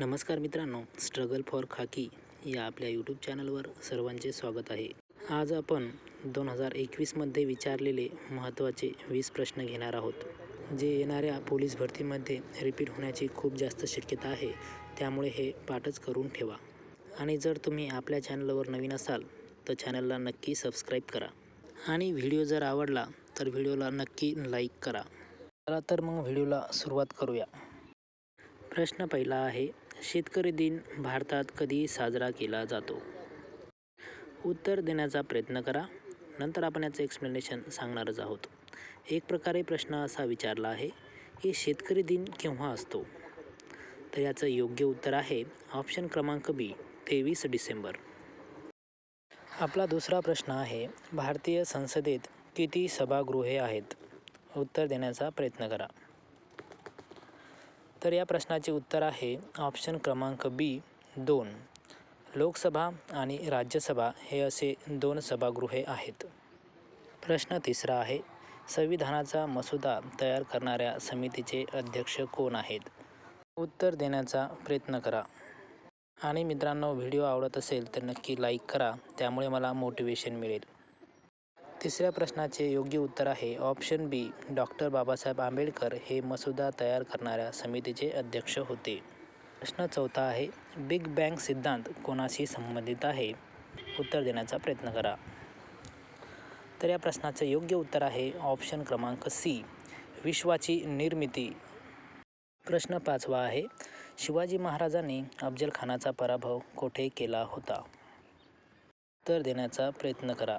नमस्कार मित्रांनो struggle for खाकी या आपल्या यूट्यूब चॅनलवर सर्वांचे स्वागत आहे. आज आपण दोन हजार एकवीसमध्ये विचारलेले महत्त्वाचे वीस प्रश्न घेणार आहोत जे येणाऱ्या पोलीस भरतीमध्ये रिपीट होण्याची खूप जास्त शक्यता आहे. त्यामुळे हे पाठच करून ठेवा. आणि जर तुम्ही आपल्या चॅनलवर नवीन असाल तर चॅनलला नक्की सबस्क्राईब करा. आणि व्हिडिओ जर आवडला तर व्हिडिओला नक्की लाईक करा. चला तर मग व्हिडिओला सुरुवात करूया. प्रश्न पहिला आहे शेतकरी दिन भारतात कधी साजरा केला जातो. उत्तर देण्याचा प्रयत्न करा नंतर आपण याचं एक्सप्लेनेशन सांगणारच आहोत. एक प्रकारे प्रश्न असा विचारला आहे की शेतकरी दिन केव्हा असतो? तर याचं योग्य उत्तर आहे ऑप्शन क्रमांक बी तेवीस डिसेंबर. आपला दुसरा प्रश्न आहे भारतीय संसदेत किती सभागृहे आहेत? उत्तर देण्याचा प्रयत्न करा. तर या प्रश्नाचे उत्तर आहे ऑप्शन क्रमांक बी दोन. लोकसभा आणि राज्यसभा हे असे दोन सभागृहे आहेत. प्रश्न तिसरा आहे संविधानाचा मसुदा तयार करणाऱ्या समितीचे अध्यक्ष कोण आहेत? उत्तर देण्याचा प्रयत्न करा. आणि मित्रांनो व्हिडिओ आवडत असेल तर नक्की लाईक करा त्यामुळे मला मोटिवेशन मिळेल. तिसऱ्या प्रश्नाचे योग्य उत्तर आहे. Option B doctor Babasaheb Ambedkar हे मसुदा तयार करणाऱ्या समितीचे अध्यक्ष होते. प्रश्न चौथा आहे बिग बँग सिद्धांत कोणाशी संबंधित आहे? उत्तर देण्याचा प्रयत्न करा. तर या प्रश्नाचं योग्य उत्तर आहे ऑप्शन क्रमांक सी विश्वाची निर्मिती. प्रश्न पाचवा आहे शिवाजी महाराजांनी अफजल खानाचा पराभव कोठे केला होता? उत्तर देण्याचा प्रयत्न करा.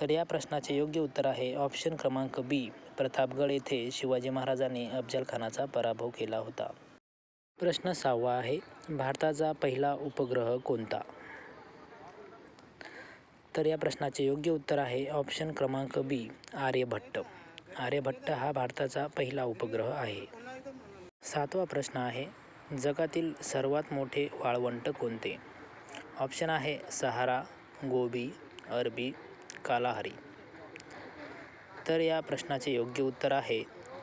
तर या प्रश्नाचे योग्य उत्तर आहे ऑप्शन क्रमांक बी. प्रतापगड येथे शिवाजी महाराजांनी अफजलखानाचा पराभव केला होता. प्रश्न सहावा आहे भारताचा पहिला उपग्रह कोणता? तर या प्रश्नाचे योग्य उत्तर आहे ऑप्शन क्रमांक बी आर्यभट्ट. आर्यभट्ट हा भारताचा पहिला उपग्रह आहे. सातवा प्रश्न आहे जगातील सर्वात मोठे वाळवंट कोणते? ऑप्शन आहे सहारा गोबी अरबी कालाहारी. तर या प्रश्नाचे योग्य उत्तर आहे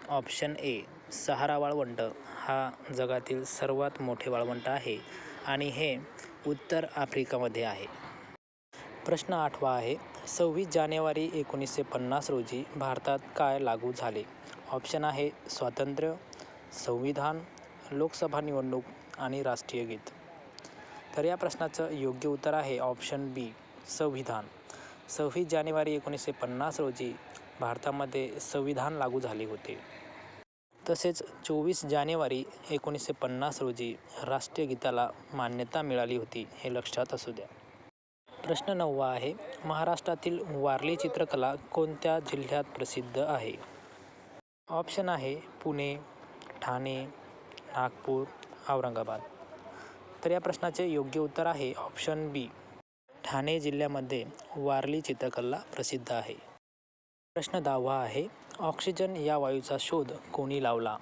ऑप्शन ए सहारा वाळवंट. हा जगातील सर्वात मोठे वाळवंट आहे आणि हे उत्तर आफ्रिकामध्ये आहे. प्रश्न आठवा आहे सव्वीस जानेवारी एकोणीसशे पन्नास रोजी भारतात काय लागू झाले? ऑप्शन आहे स्वातंत्र्य संविधान लोकसभा निवडणूक आणि राष्ट्रीय गीत. तर या प्रश्नाचं योग्य उत्तर आहे ऑप्शन बी संविधान. सव्वीस जानेवारी एकोणीसशे पन्नास रोजी भारतामध्ये संविधान लागू झाले होते. तसेच चोवीस जानेवारी एकोणीसशे पन्नास रोजी राष्ट्रीय गीताला मान्यता मिळाली होती हे लक्षात असू द्या. प्रश्न नववा आहे महाराष्ट्रातील वारली चित्रकला कोणत्या जिल्ह्यात प्रसिद्ध आहे? ऑप्शन आहे पुणे ठाणे नागपूर औरंगाबाद. तर या प्रश्नाचे योग्य उत्तर आहे ऑप्शन बी. ठाणे जिल्ह्यामध्ये वारली चित्रकला प्रसिद्ध आहे. प्रश्न दहावा आहे ऑक्सिजन या वायूचा शोध कोणी लावला?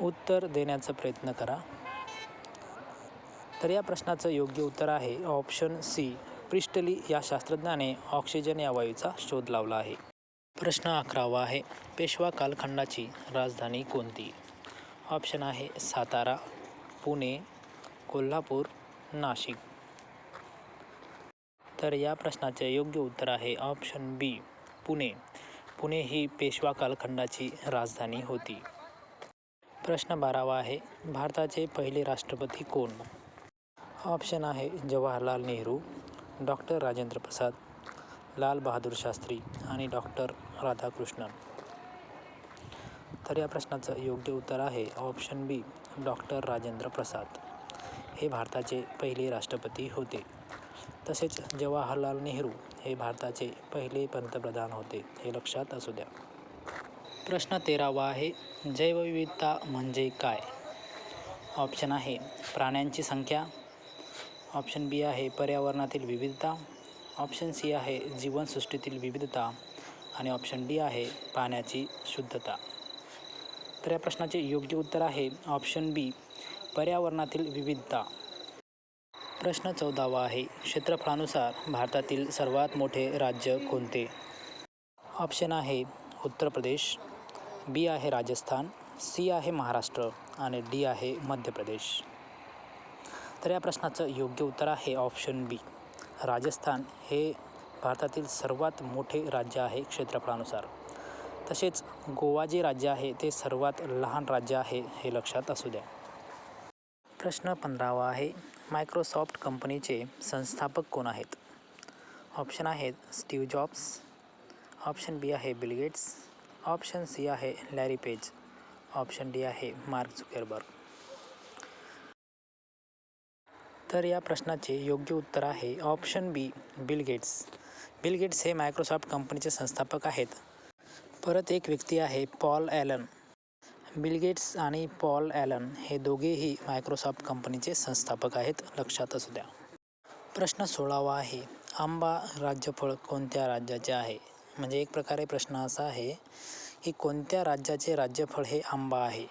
उत्तर देण्याचा प्रयत्न करा. तर या प्रश्नाचं योग्य उत्तर आहे ऑप्शन सी प्रिस्टली या शास्त्रज्ञाने ऑक्सिजन या वायूचा शोध लावला आहे. प्रश्न अकरावा आहे पेशवा कालखंडाची राजधानी कोणती? ऑप्शन आहे सातारा पुणे कोल्हापूर नाशिक. तर या प्रश्नाचे योग्य उत्तर आहे ऑप्शन बी पुणे. पुणे ही पेशवा कालखंडाची राजधानी होती. प्रश्न बारावा आहे भारताचे पहिले राष्ट्रपती कोण? ऑप्शन आहे जवाहरलाल नेहरू डॉक्टर राजेंद्र प्रसाद लाल बहादूर शास्त्री आणि डॉक्टर राधाकृष्णन. तर या प्रश्नाचं योग्य उत्तर आहे option B doctor Rajendra Prasad. हे भारताचे पहिले राष्ट्रपती होते. तसेच जवाहरलाल नेहरू हे भारताचे पहिले पंतप्रधान होते हे लक्षात असू द्या. प्रश्न तेरावा आहे जैवविविधता म्हणजे काय? ऑप्शन आहे प्राण्यांची संख्या. ऑप्शन बी आहे पर्यावरणातील विविधता. ऑप्शन सी आहे जीवनसृष्टीतील विविधता. आणि ऑप्शन डी आहे पाण्याची शुद्धता. तर या प्रश्नाचे योग्य उत्तर आहे ऑप्शन बी पर्यावरणातील विविधता. प्रश्न चौदावा आहे. क्षेत्रफळानुसार भारतातील सर्वात मोठे राज्य कोणते? ऑप्शन आहे उत्तर प्रदेश बी आहे राजस्थान सी आहे महाराष्ट्र आणि डी आहे मध्य प्रदेश. तर या प्रश्नाचं योग्य उत्तर आहे ऑप्शन बी. राजस्थान हे भारतातील सर्वात मोठे राज्य आहे क्षेत्रफळानुसार. तसेच गोवा जे राज्य आहे ते सर्वात लहान राज्य आहे हे लक्षात असू द्या. प्रश्न पंधरावा आहे. मायक्रोसॉफ्ट कंपनीचे संस्थापक कोण आहेत? ऑप्शन आहेत स्टीव जॉब्स ऑप्शन बी आहे बिल गेट्स ऑप्शन सी आहे लॅरी पेज ऑप्शन डी आहे मार्क झुकेरबर्ग तर या प्रश्नाचे योग्य उत्तर आहे option B Bill Gates Bill Gates हे मायक्रोसॉफ्ट कंपनीचे संस्थापक आहेत. परत एक व्यक्ती आहे पॉल ॲलन बिल गेट्स आणि पॉल ॲलन हे दोघेही मायक्रोसॉफ्ट कंपनीचे संस्थापक आहेत लक्षात असू द्या. प्रश्न सोळावा आहे आंबा राज्यफळ कोणत्या राज्याचे आहे? म्हणजे एक प्रकारे प्रश्न असा आहे की कोणत्या राज्याचे राज्यफळ हे आंबा आहे?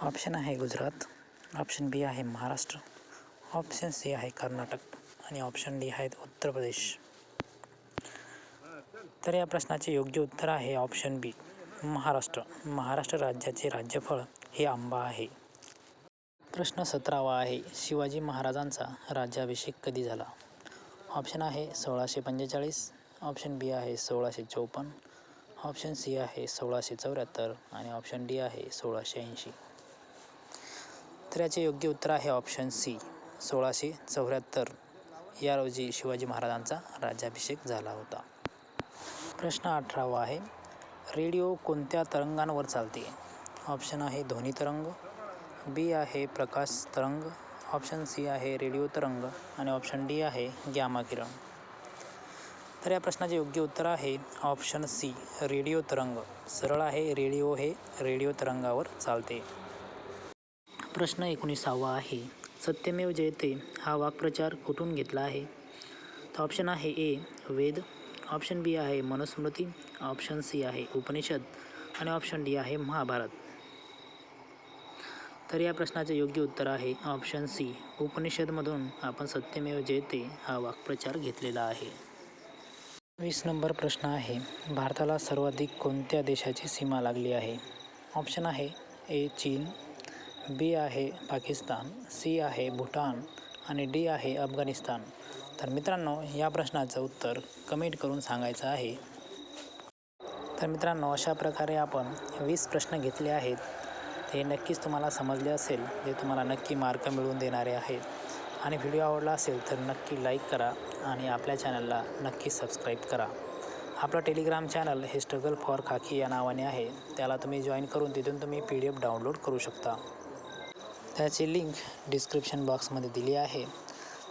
ऑप्शन आहे गुजरात ऑप्शन बी आहे महाराष्ट्र ऑप्शन सी आहे कर्नाटक आणि ऑप्शन डी आहे उत्तर प्रदेश. तर या प्रश्नाचे योग्य उत्तर आहे ऑप्शन बी. महाराष्ट्र. महाराष्ट्र राज्याचे राज्यफळ हे आंबा आहे. प्रश्न सतरावा आहे. शिवाजी महाराजांचा राज्याभिषेक कधी झाला? ऑप्शन आहे सोळाशे पंचेचाळीस. ऑप्शन बी आहे सोळाशे चौपन्न. ऑप्शन सी आहे सोळाशे चौऱ्याहत्तर. आणि ऑप्शन डी आहे सोळाशे ऐंशी. तर याचे योग्य उत्तर आहे ऑप्शन सी सोळाशे चौऱ्याहत्तर. या रोजी शिवाजी महाराजांचा राज्याभिषेक झाला होता. प्रश्न अठरावा आहे. रेडिओ कोणत्या तरंगांवर चालते? ऑप्शन आहे ध्वनी तरंग बी आहे प्रकाश तरंग ऑप्शन सी आहे रेडिओ तरंग आणि ऑप्शन डी आहे गॅमा किरण. तर या प्रश्नाचे योग्य उत्तर आहे ऑप्शन सी रेडिओ तरंग. सरळ आहे रेडिओ हे रेडिओ तरंगावर चालते. प्रश्न एकोणीसावा आहे सत्यमेव जयते हा वाक्प्रचार कुठून घेतला आहे? तर ऑप्शन आहे ए वेद ऑप्शन बी आहे मनुस्मृती ऑप्शन सी आहे उपनिषद आणि ऑप्शन डी आहे महाभारत. तर या प्रश्नाचे योग्य उत्तर आहे ऑप्शन सी उपनिषदमधून आपण सत्यमेव जयते हा वाक्प्रचार घेतलेला आहे. वीस नंबर प्रश्न आहे भारताला सर्वाधिक कोणत्या देशाची सीमा लागली आहे? ऑप्शन आहे ए चीन बी आहे पाकिस्तान सी आहे भूटान आणि डी आहे अफगाणिस्तान. तर मित्रांनो या प्रश्नाचं उत्तर कमेंट करून सांगायचं आहे. तर मित्रांनो अशा प्रकारे आपण वीस प्रश्न घेतले आहेत. ते नक्कीच तुम्हाला समजले असेल जे तुम्हाला नक्की मार्क मिळवून देणारे आहेत. आणि व्हिडिओ आवडला असेल तर नक्की लाईक करा आणि आपल्या चॅनलला नक्की सबस्क्राईब करा. आपलं टेलिग्राम चॅनल हे स्ट्रगल फॉर खाकी या नावाने आहे. त्याला तुम्ही जॉईन करून तिथून तुम्ही पी डी एफ डाउनलोड करू शकता. त्याची लिंक डिस्क्रिप्शन बॉक्समध्ये दिली आहे.